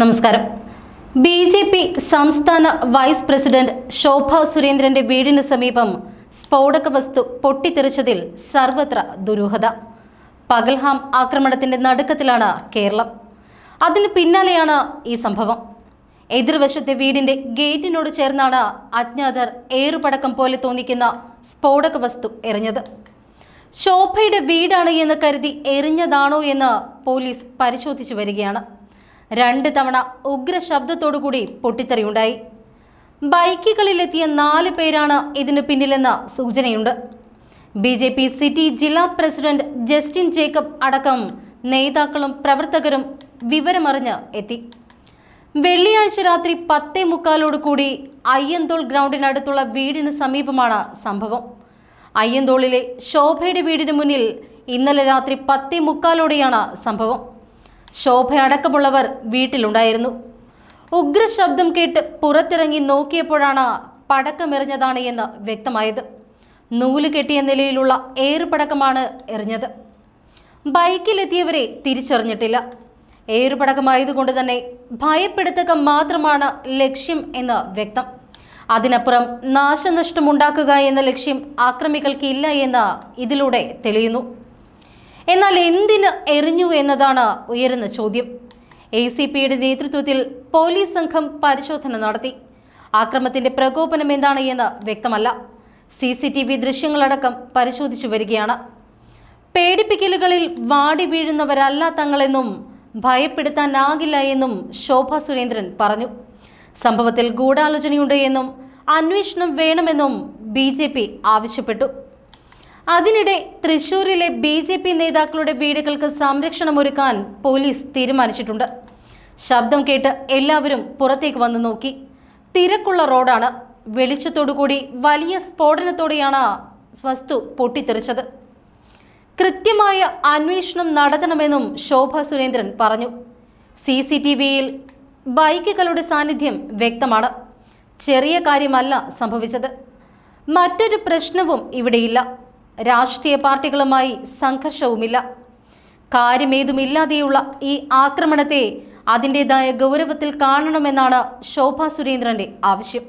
നമസ്കാരം. B J P സംസ്ഥാന vice president Shobha സുരേന്ദ്രന്റെ വീടിന് സമീപം സ്ഫോടക വസ്തു പൊട്ടിത്തെറിച്ചതിൽ സർവത്ര ദുരൂഹത. പകൽഹാം ആക്രമണത്തിന്റെ നടുക്കത്തിലാണ് കേരളം. അതിന് പിന്നാലെയാണ് ഈ സംഭവം. എതിർവശത്തെ വീടിന്റെ ഗേറ്റിനോട് ചേർന്നാണ് അജ്ഞാതർ ഏറുപടക്കം പോലെ തോന്നിക്കുന്ന സ്ഫോടക വസ്തു എറിഞ്ഞത്. ശോഭയുടെ വീടാണ് എന്ന് കരുതി എറിഞ്ഞതാണോ എന്ന് പോലീസ് പരിശോധിച്ചു വരികയാണ്. രണ്ട് തവണ ഉഗ്ര ശബ്ദത്തോടുകൂടി പൊട്ടിത്തെറിയുണ്ടായി. ബൈക്കുകളിലെത്തിയ നാല് പേരാണ് ഇതിന് പിന്നിലെന്ന സൂചനയുണ്ട്. ബി ജെ പി സിറ്റി ജില്ലാ പ്രസിഡന്റ് ജസ്റ്റിൻ ജേക്കബ് അടക്കം നേതാക്കളും പ്രവർത്തകരും വിവരമറിഞ്ഞ് എത്തി. വെള്ളിയാഴ്ച രാത്രി പത്തേ മുക്കാലോട് കൂടി അയ്യന്തോൾ ഗ്രൗണ്ടിനടുത്തുള്ള വീടിന് സമീപമാണ് സംഭവം. അയ്യന്തോളിലെ ശോഭയുടെ വീടിന് മുന്നിൽ ഇന്നലെ രാത്രി പത്തേ മുക്കാലോടെയാണ് സംഭവം. ശോഭ അടക്കമുള്ളവർ വീട്ടിലുണ്ടായിരുന്നു. ഉഗ്രശബ്ദം കേട്ട് പുറത്തിറങ്ങി നോക്കിയപ്പോഴാണ് പടക്കമെറിഞ്ഞതാണ് എന്ന് വ്യക്തമായത്. നൂൽ കെട്ടിയ നിലയിലുള്ള ഏറുപടക്കമാണ് എറിഞ്ഞത്. ബൈക്കിലെത്തിയവരെ തിരിച്ചറിഞ്ഞിട്ടില്ല. ഏറുപടക്കമായതുകൊണ്ട് തന്നെ ഭയപ്പെടുത്തുക മാത്രമാണ് ലക്ഷ്യം എന്ന് വ്യക്തം. അതിനപ്പുറം നാശനഷ്ടമുണ്ടാക്കുക എന്ന ലക്ഷ്യം ആക്രമികൾക്ക് ഇല്ല എന്ന് ഇതിലൂടെ തെളിയുന്നു. എന്നാൽ എന്തിന് എറിഞ്ഞു എന്നതാണ് ഉയരുന്ന ചോദ്യം. എ സി പിയുടെ നേതൃത്വത്തിൽ പോലീസ് സംഘം പരിശോധന നടത്തി. ആക്രമത്തിന്റെ പ്രകോപനം എന്താണ് എന്ന് വ്യക്തമല്ല. സി സി ടി വി ദൃശ്യങ്ങളടക്കം പരിശോധിച്ചു വരികയാണ്. പേടിപ്പിക്കലുകളിൽ വാടി വീഴുന്നവരല്ല തങ്ങളെന്നും ഭയപ്പെടുത്താനാകില്ല എന്നും ശോഭ സുരേന്ദ്രൻ പറഞ്ഞു. സംഭവത്തിൽ ഗൂഢാലോചനയുണ്ട് എന്നും അന്വേഷണം വേണമെന്നും ബി ആവശ്യപ്പെട്ടു. അതിനിടെ തൃശൂരിലെ ബി ജെ പി നേതാക്കളുടെ വീടുകൾക്ക് സംരക്ഷണം ഒരുക്കാൻ പോലീസ് തീരുമാനിച്ചിട്ടുണ്ട്. ശബ്ദം കേട്ട് എല്ലാവരും പുറത്തേക്ക് വന്നു നോക്കി. തിരക്കുള്ള റോഡാണ്. വെളിച്ചത്തോടുകൂടി വലിയ സ്ഫോടനത്തോടെയാണ് വസ്തു പൊട്ടിത്തെറിച്ചത്. കൃത്യമായ അന്വേഷണം നടത്തണമെന്നും ശോഭ സുരേന്ദ്രൻ പറഞ്ഞു. സി സി ടി വിയിൽ ബൈക്കുകളുടെ സാന്നിധ്യം വ്യക്തമാണ്. ചെറിയ കാര്യമല്ല സംഭവിച്ചത്. മറ്റൊരു പ്രശ്നവും ഇവിടെയില്ല. രാഷ്ട്രീയ പാർട്ടികളുമായി സംഘർഷവുമില്ല. കാര്യമേതുമില്ലാതെയുള്ള ഈ ആക്രമണത്തെ അതിന്റെതായ ഗൗരവത്തിൽ കാണണമെന്നാണ് ശോഭ സുരേന്ദ്രന്റെ ആവശ്യം.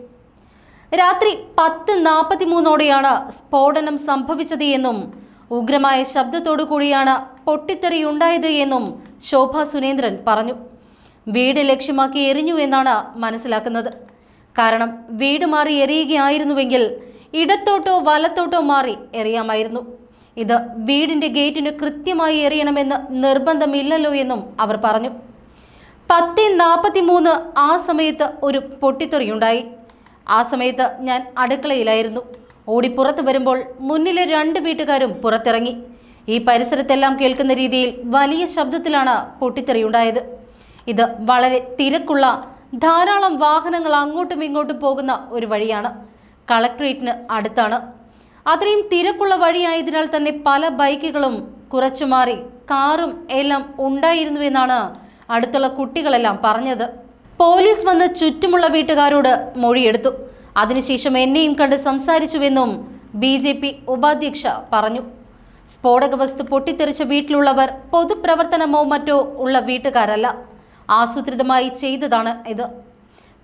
രാത്രി പത്ത് നാൽപ്പത്തിമൂന്നോടെയാണ് സ്ഫോടനം സംഭവിച്ചത് എന്നും ഉഗ്രമായ ശബ്ദത്തോടു കൂടിയാണ് പൊട്ടിത്തെറിയുണ്ടായത് എന്നും ശോഭ സുരേന്ദ്രൻ പറഞ്ഞു. വീട് ലക്ഷ്യമാക്കി എറിഞ്ഞു എന്നാണ് മനസ്സിലാക്കുന്നത്. കാരണം വീട് മാറി എറിയുകയായിരുന്നുവെങ്കിൽ ഇടത്തോട്ടോ വലത്തോട്ടോ മാറി എറിയാമായിരുന്നു. ഇത് വീടിന്റെ ഗേറ്റിന് കൃത്യമായി എറിയണമെന്ന് നിർബന്ധമില്ലല്ലോ എന്നും അവർ പറഞ്ഞു. പത്ത് നാൽപ്പത്തി മൂന്ന് ആ സമയത്ത് ഒരു പൊട്ടിത്തെറിയുണ്ടായി. ആ സമയത്ത് ഞാൻ അടുക്കളയിലായിരുന്നു. ഓടി പുറത്ത് വരുമ്പോൾ മുന്നിലെ രണ്ട് വീട്ടുകാരും പുറത്തിറങ്ങി. ഈ പരിസരത്തെല്ലാം കേൾക്കുന്ന രീതിയിൽ വലിയ ശബ്ദത്തിലാണ് പൊട്ടിത്തെറിയുണ്ടായത്. ഇത് വളരെ തിരക്കുള്ള ധാരാളം വാഹനങ്ങൾ അങ്ങോട്ടും ഇങ്ങോട്ടും പോകുന്ന ഒരു വഴിയാണ്. കളക്ട്രേറ്റിന് അടുത്താണ്. അത്രയും തിരക്കുള്ള വഴിയായതിനാൽ തന്നെ പല ബൈക്കുകളും കുറച്ചു മാറി കാറും എല്ലാം ഉണ്ടായിരുന്നുവെന്നാണ് അടുത്തുള്ള കുട്ടികളെല്ലാം പറഞ്ഞത്. പോലീസ് വന്ന് ചുറ്റുമുള്ള വീട്ടുകാരോട് മൊഴിയെടുത്തു. അതിനുശേഷം എന്നെയും കണ്ട് സംസാരിച്ചുവെന്നും ബി ജെ പി ഉപാധ്യക്ഷ പറഞ്ഞു. സ്ഫോടക വസ്തു പൊട്ടിത്തെറിച്ച വീട്ടിലുള്ളവർ പൊതുപ്രവർത്തനമോ മറ്റോ ഉള്ള വീട്ടുകാരല്ല. ആസൂത്രിതമായി ചെയ്തതാണ് ഇത്.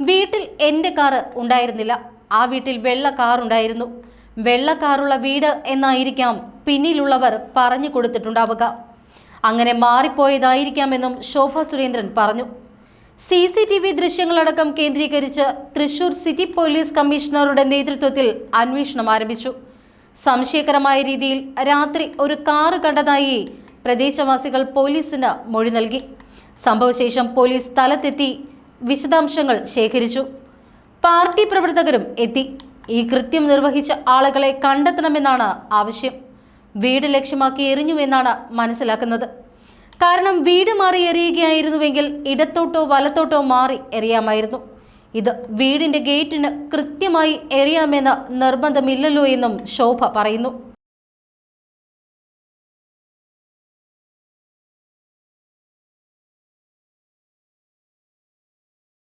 വീട്ടിൽ എന്റെ കാറ് ഉണ്ടായിരുന്നില്ല. ആ വീട്ടിൽ വെള്ള കാർ ഉണ്ടായിരുന്നു. വെള്ള കാറുള്ള വീട് എന്നായിരിക്കാം പിന്നിലുള്ളവർ പറഞ്ഞു കൊടുത്തിട്ടുണ്ടാവുക. അങ്ങനെ മാറിപ്പോയതായിരിക്കാമെന്നും ശോഭ സുരേന്ദ്രൻ പറഞ്ഞു. സി സി ടി വി ദൃശ്യങ്ങളടക്കം കേന്ദ്രീകരിച്ച് തൃശൂർ സിറ്റി പോലീസ് കമ്മീഷണറുടെ നേതൃത്വത്തിൽ അന്വേഷണം ആരംഭിച്ചു. സംശയകരമായ രീതിയിൽ രാത്രി ഒരു കാറ് കണ്ടതായി പ്രദേശവാസികൾ പോലീസിന് മൊഴി നൽകി. സംഭവശേഷം പോലീസ് സ്ഥലത്തെത്തി വിശദാംശങ്ങൾ ശേഖരിച്ചു. പാർട്ടി പ്രവർത്തകരും എത്തി. ഈ കൃത്യം നിർവഹിച്ച ആളുകളെ കണ്ടെത്തണമെന്നാണ് ആവശ്യം. വീട് ലക്ഷ്യമാക്കി എറിഞ്ഞുവെന്നാണ് മനസ്സിലാക്കുന്നത്. കാരണം വീട് മാറി എറിയുകയായിരുന്നുവെങ്കിൽ ഇടത്തോട്ടോ വലത്തോട്ടോ മാറി എറിയാമായിരുന്നു. ഇത് വീടിന്റെ ഗേറ്റിന് കൃത്യമായി എറിയണമെന്ന് നിർബന്ധമില്ലല്ലോ എന്നും ശോഭ പറയുന്നു.